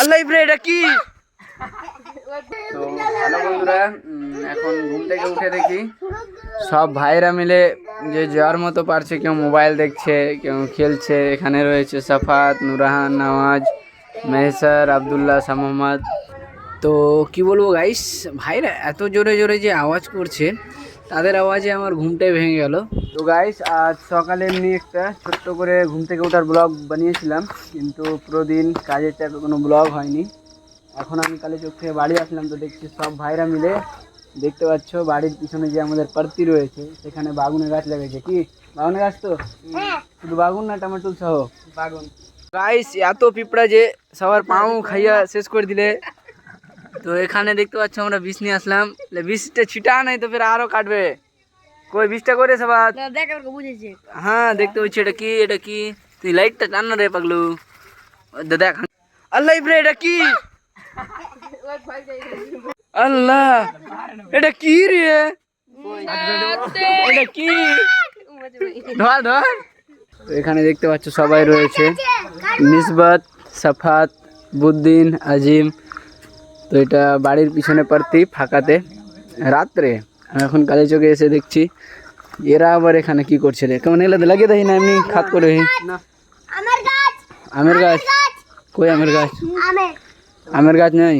আল্লাহ ইব্রে এটা তো হ্যালো বন্ধুরা এখন ঘুম থেকে উঠে দেখি। সব ভাইরা মিলে যে যার মতো পারছে, কেউ মোবাইল দেখছে, কেউ খেলছে, এখানে রয়েছে সাফাত, নুরাহান, নওয়াজ, মেহসার, আবদুল্লাহ সামাদ তো কি বলব গাইস ভাইরা এত জোরে জোরে যে আওয়াজ করছে, তাদের আওয়াজে আমার ঘুমটাই ভেঙে গেল। তো গাইস আজ সকালে এমনি একটা ছোট্ট করে ঘুম থেকে ওঠার ব্লগ বানিয়েছিলাম কিন্তু পুরো দিন কাজের চাপে কোনো ব্লগ হয়নি। এখন আমি কালে চোখ থেকে বাড়ি আসলাম তো দেখছি সব ভাইরা মিলে দেখতে পাচ্ছ বাড়ির পিছনে যে আমাদের পার্তি রয়েছে সেখানে বাগুনের গাছ লেগেছে কি? বাগুনের গাছ তো? শুধু বাগুন না টমেটো সহ? বাগুন। গাইস এত পিঁপড়া যে সবার পাও খাইয়া শেষ করে দিলে। তো এখানে দেখতে পাচ্ছ আমরা বিষ নিয়ে আসলাম। বিষটা ছিটা নাই তো ফের আরও কাটবে। কই বিষটা করে দেখ হ্যাঁ দেখতে পাচ্ছি এটা কি এটা কি? তুই লাইটটা টান না রে পাগলু। দেখ। আল্লাহ ইব্রে এটা কি? আল্লাহ এটা কি রে? এটা কি? ধর ধর। এখানে দেখতে পাচ্ছ সবাই রয়েছে। নিসবত সাফাত বুদ্দিন আজিম। তো এটা বাড়ির পিছনে পারতি ফাঁকাতে। রাত্রে। এখন কালী চোখে এসে দেখছি এরা আবার এখানে কি করছে রে? কেমন এলাতে লাগিয়ে দেয় না এমনি খাত করে আমার আমের গাছ? কই আমের গাছ? আমের গাছ নেই?